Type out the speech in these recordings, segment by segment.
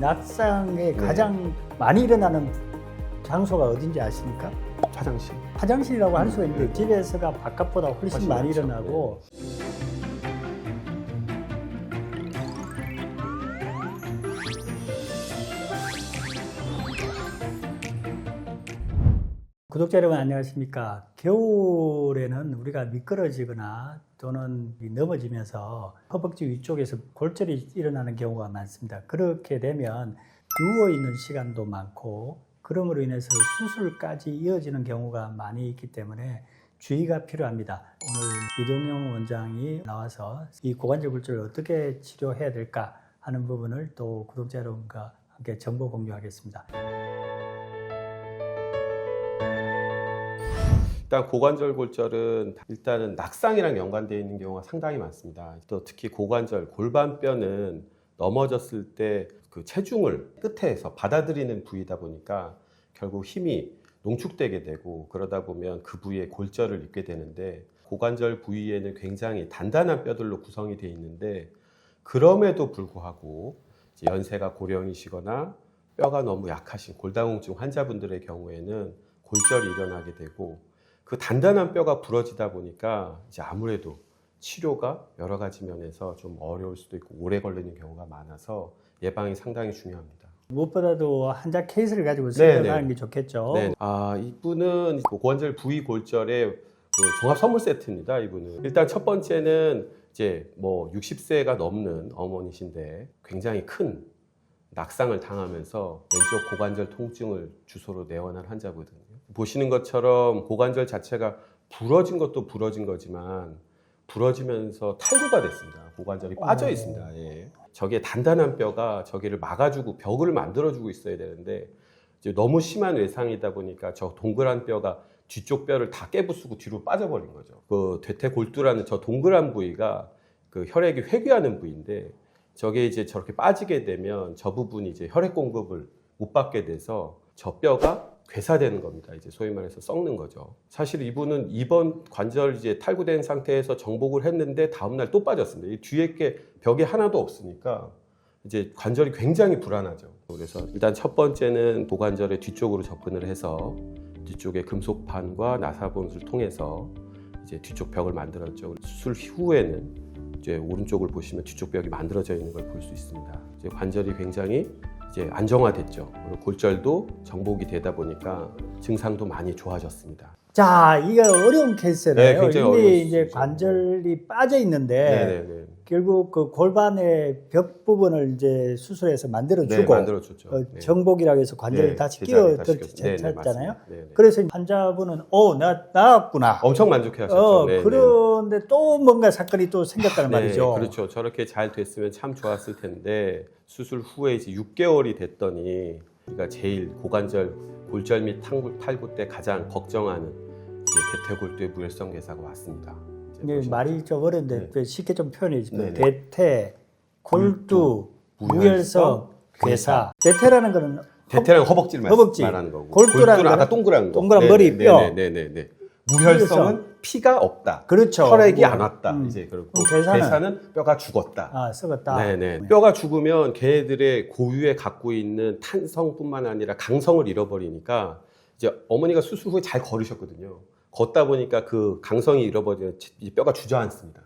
낙상에 네. 가장 많이 일어나는 장소가 어딘지 아십니까? 화장실. 화장실이라고 할 수가 있는데 네. 집에서가 바깥보다 훨씬, 훨씬 많이 많죠. 일어나고 구독자 여러분 안녕하십니까 겨울에는 우리가 미끄러지거나 또는 넘어지면서 허벅지 위쪽에서 골절이 일어나는 경우가 많습니다 그렇게 되면 누워있는 시간도 많고 그럼으로 인해서 수술까지 이어지는 경우가 많이 있기 때문에 주의가 필요합니다. 오늘 이동영 원장이 나와서 이 고관절 골절을 어떻게 치료해야 될까 하는 부분을 또 구독자 여러분과 함께 정보 공유하겠습니다. 일단 고관절 골절은 일단은 낙상이랑 연관되어 있는 경우가 상당히 많습니다. 또 특히 고관절 골반뼈는 넘어졌을 때 그 체중을 끝에서 받아들이는 부위다 보니까 결국 힘이 농축되게 되고 그러다 보면 그 부위에 골절을 입게 되는데 고관절 부위에는 굉장히 단단한 뼈들로 구성이 되어 있는데 그럼에도 불구하고 연세가 고령이시거나 뼈가 너무 약하신 골다공증 환자분들의 경우에는 골절이 일어나게 되고 그 단단한 뼈가 부러지다 보니까 이제 아무래도 치료가 여러 가지 면에서 좀 어려울 수도 있고 오래 걸리는 경우가 많아서 예방이 상당히 중요합니다. 무엇보다도 환자 케이스를 가지고 네, 생각하는 네. 게 좋겠죠. 네. 아, 이분은 고관절 부위 골절의 그 종합 선물 세트입니다. 이분은 일단 첫 번째는 이제 뭐 60세가 넘는 어머니신데 굉장히 큰 낙상을 당하면서 왼쪽 고관절 통증을 주소로 내원한 환자거든요. 보시는 것처럼 고관절 자체가 부러진 것도 부러진 거지만 부러지면서 탈구가 됐습니다. 고관절이 빠져 오. 있습니다. 예. 저게 단단한 뼈가 저기를 막아주고 벽을 만들어주고 있어야 되는데 이제 너무 심한 외상이다 보니까 저 동그란 뼈가 뒤쪽 뼈를 다 깨부수고 뒤로 빠져버린 거죠. 그 대퇴골두라는 저 동그란 부위가 그 혈액이 회귀하는 부위인데 저게 이제 저렇게 빠지게 되면 저 부분이 이제 혈액 공급을 못 받게 돼서 저 뼈가 괴사되는 겁니다. 이제 소위 말해서 썩는 거죠. 사실 이분은 이번 관절 이제 탈구된 상태에서 정복을 했는데 다음날 또 빠졌습니다. 이 뒤에 게 벽이 하나도 없으니까 이제 관절이 굉장히 불안하죠. 그래서 일단 첫 번째는 고관절의 뒤쪽으로 접근을 해서 뒤쪽에 금속판과 나사본을 통해서 이제 뒤쪽 벽을 만들었죠. 수술 후에는 이제 오른쪽을 보시면 뒤쪽 벽이 만들어져 있는 걸 볼 수 있습니다. 이제 관절이 굉장히 이제 안정화됐죠. 골절도 정복이 되다 보니까 증상도 많이 좋아졌습니다. 자, 이게 어려운 케이스예요. 네, 어려운 이제. 관절이 빠져 있는데 네네네. 결국 그 골반의 벽 부분을 이제 수술해서 만들어 네, 주고 만들어줬죠. 어, 네. 정복이라고 해서 관절을 네, 다시 끼워 다시 꼈- 네네, 잖아요 맞습니다. 네네. 그래서 환자분은 어, 나 나았구나. 엄청 만족해 하셨죠. 어, 네네. 그런데 또 뭔가 사건이 또 생겼다는 네, 말이죠. 그렇죠. 저렇게 잘 됐으면 참 좋았을 텐데 수술 후에 이제 6개월이 됐더니 우리가 제일 고관절 골절 및 탈구, 탈구 때 가장 걱정하는 대퇴골두의 무혈성 괴사가 왔습니다. 보시면 말이 좀 어려운데 네. 쉽게 좀 표현해 주세요. 대퇴, 골두, 무혈성, 괴사. 대퇴라는 거는 대퇴랑 허벅지를 말- 허벅지. 말하는 거고 골두라는 골두는 아까 동그란 거. 동그란 머리, 뼈. 네네네. 무혈성은 피가 없다. 그렇죠. 혈액이 뭐, 안 왔다. 음. 이제 그리고 그럼 괴사는? 괴사는 뼈가 죽었다. 아, 썩었다. 네네. 뼈가 죽으면 걔들의 고유에 갖고 있는 탄성뿐만 아니라 강성을 잃어버리니까 이제 어머니가 수술 후에 잘 걸으셨거든요. 걷다 보니까 그 강성이 이제 뼈가 주저앉습니다.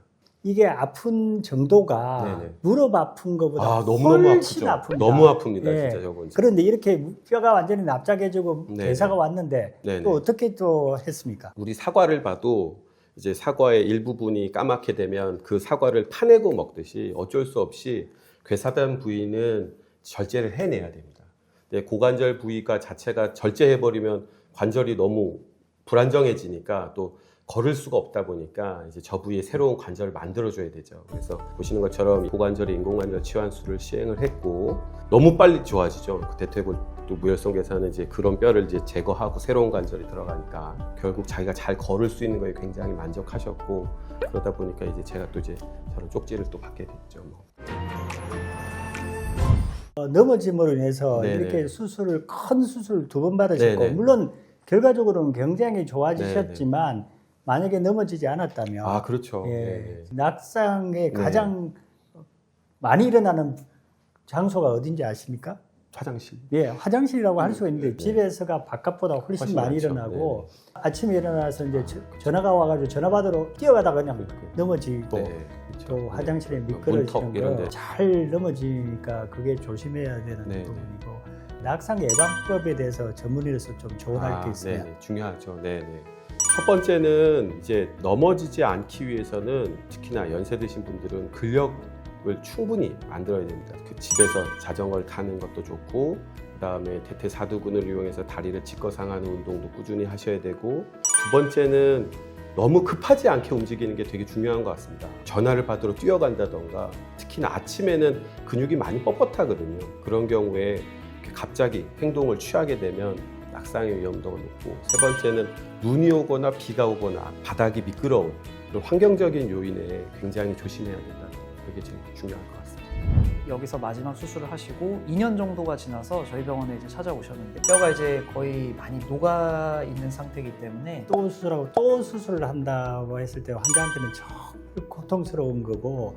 이게 아픈 정도가 네네. 무릎 아픈 것보다 아 너무너무 훨씬 아프죠. 아픕니다. 너무 아픕니다. 예. 진짜 저건. 그런데 이렇게 뼈가 완전히 납작해지고 네네. 괴사가 왔는데 네네. 또 어떻게 또 했습니까? 우리 사과를 봐도 이제 사과의 일부분이 까맣게 되면 그 사과를 파내고 먹듯이 어쩔 수 없이 괴사된 부위는 절제를 해내야 됩니다. 근데 고관절 부위가 자체가 절제해버리면 관절이 너무 불안정해지니까 또 걸을 수가 없다 보니까 이제 저 부위에 새로운 관절을 만들어줘야 되죠. 그래서 보시는 것처럼 고관절이 인공관절 치환술을 시행을 했고 너무 빨리 좋아지죠. 그 대퇴골 또 무혈성 괴사는 이제 그런 뼈를 이제 제거하고 새로운 관절이 들어가니까 결국 자기가 잘 걸을 수 있는 거에 굉장히 만족하셨고 그러다 보니까 이제 제가 또 이제 저런 쪽지를 또 받게 됐죠. 뭐. 어, 넘어짐으로 인해서 네네. 이렇게 수술을 큰 수술을 두 번 받으셨고 네네. 물론 결과적으로는 굉장히 좋아지셨지만 만약에 넘어지지 않았다면 아 그렇죠. 예, 네, 네. 낙상에 네. 가장 많이 일어나는 장소가 어딘지 아십니까? 화장실. 예, 화장실이라고 할 수가 있는데 네. 집에서가 바깥보다 훨씬, 훨씬 많이 많죠. 일어나고 아침에 일어나서 이제 저- 전화가 와가지고 전화 받으러 뛰어가다가 그냥 넘어지고 네, 그렇죠. 또 네. 화장실에 문턱 미끄러지는 데. 거잘 넘어지니까 그게 조심해야 되는 네. 부분이고 낙상 예방법에 대해서 전문의로서 좀 조언할 게 있으면 네네, 중요하죠. 네 네. 첫 번째는 이제 넘어지지 않기 위해서는 특히나 연세 드신 분들은 근력을 충분히 만들어야 됩니다. 그 집에서 자전거를 타는 것도 좋고 그다음에 대퇴사두근을 이용해서 다리를 짚고 상하는 운동도 꾸준히 하셔야 되고 두 번째는 너무 급하지 않게 움직이는 게 되게 중요한 것 같습니다. 전화를 받으러 뛰어간다던가 특히나 아침에는 근육이 많이 뻣뻣하거든요. 그런 경우에 갑자기 행동을 취하게 되면 낙상의 위험도가 높고 세 번째는 눈이 오거나 비가 오거나 바닥이 미끄러운 그런 환경적인 요인에 굉장히 조심해야 된다. 그게 제일 중요할 것 같습니다. 여기서 마지막 수술을 하시고 2년 정도가 지나서 저희 병원에 이제 찾아오셨는데 뼈가 이제 거의 많이 녹아 있는 상태이기 때문에 또 수술하고 또 수술을 한다고 했을 때 환자한테는 정말 고통스러운 거고